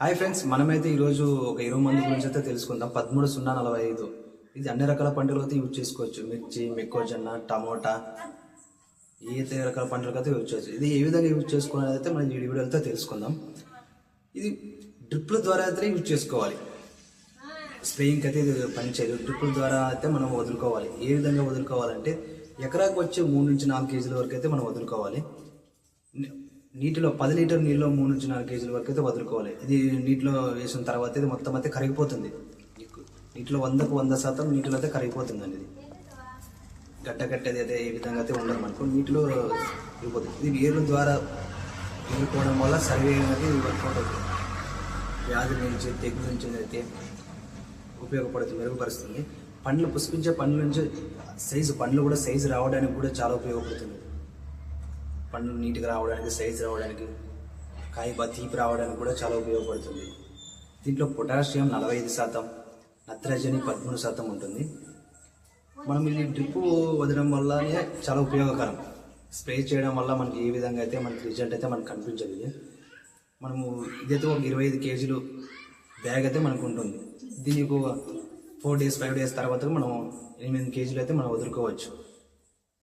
Hi friends మనమైతే ఈరోజు ఒక ఇరవై మంది గురించి అయితే తెలుసుకుందాం. పదమూడు సున్నా నలభై ఐదు. ఇది అన్ని రకాల పంటలు అయితే యూజ్ చేసుకోవచ్చు. మిర్చి మొక్కజొన్న టమోటా ఏ అయితే రకాల పంటలకు అయితే యూజ్ చేయొచ్చు. ఇది ఏ విధంగా యూజ్ చేసుకోవాలని అయితే మనం ఈ వీడియోలతో తెలుసుకుందాం. ఇది డ్రిప్ల ద్వారా అయితే యూజ్ చేసుకోవాలి. స్ప్రేయింగ్ అయితే ఇది పనిచేయదు డ్రిప్పుల ద్వారా అయితే మనం వదులుకోవాలి. ఏ విధంగా వదులుకోవాలంటే ఎకరాకు వచ్చే మూడు నుంచి నాలుగు కేజీల వరకు అయితే మనం వదులుకోవాలి. నీటిలో పది లీటర్ నీళ్ళలో మూడు నుంచి నాలుగు కేజీల వరకు అయితే వదులుకోవాలి. ఇది నీటిలో వేసిన తర్వాత ఇది మొత్తం అయితే కరిగిపోతుంది. నీటిలో వందకు వంద శాతం నీటిలో అయితే కరిగిపోతుంది అండి ఇది. గడ్డ కట్టేది అయితే ఏ విధంగా అయితే ఉండదు మనకు. నీటిలో ఇవ్వదు. ఇది వేరు ద్వారా ఎదుర్కోవడం వల్ల సర్వే అనేది వర్కౌట్ అవుతుంది. వ్యాధుల నుంచి తెగు నుంచి అయితే ఉపయోగపడుతుంది మెరుగుపరుస్తుంది. పండ్లు పుష్పించే పండ్ల నుంచి సైజు పండ్లు కూడా సైజు రావడానికి కూడా చాలా ఉపయోగపడుతుంది. పండ్లు నీట్గా రావడానికి సైజ్ రావడానికి కాయ తీపి రావడానికి కూడా చాలా ఉపయోగపడుతుంది. దీంట్లో పొటాషియం నలభై ఐదు శాతం నత్రజని పదమూడు శాతం ఉంటుంది. మనం ఈ డ్రిప్ వదలడం వల్లనే చాలా ఉపయోగకరం. స్ప్రే చేయడం వల్ల మనకి ఏ విధంగా అయితే మనకి రిజల్ట్ అయితే మనకు కనిపించదు. ఇది మనము ఇదైతే ఒక ఇరవై ఐదు కేజీలు బ్యాగ్ అయితే మనకు ఉంటుంది. దీనికి ఒక ఫోర్ డేస్ ఫైవ్ డేస్ తర్వాత మనం ఎనిమిది కేజీలు అయితే మనం వదులుకోవచ్చు.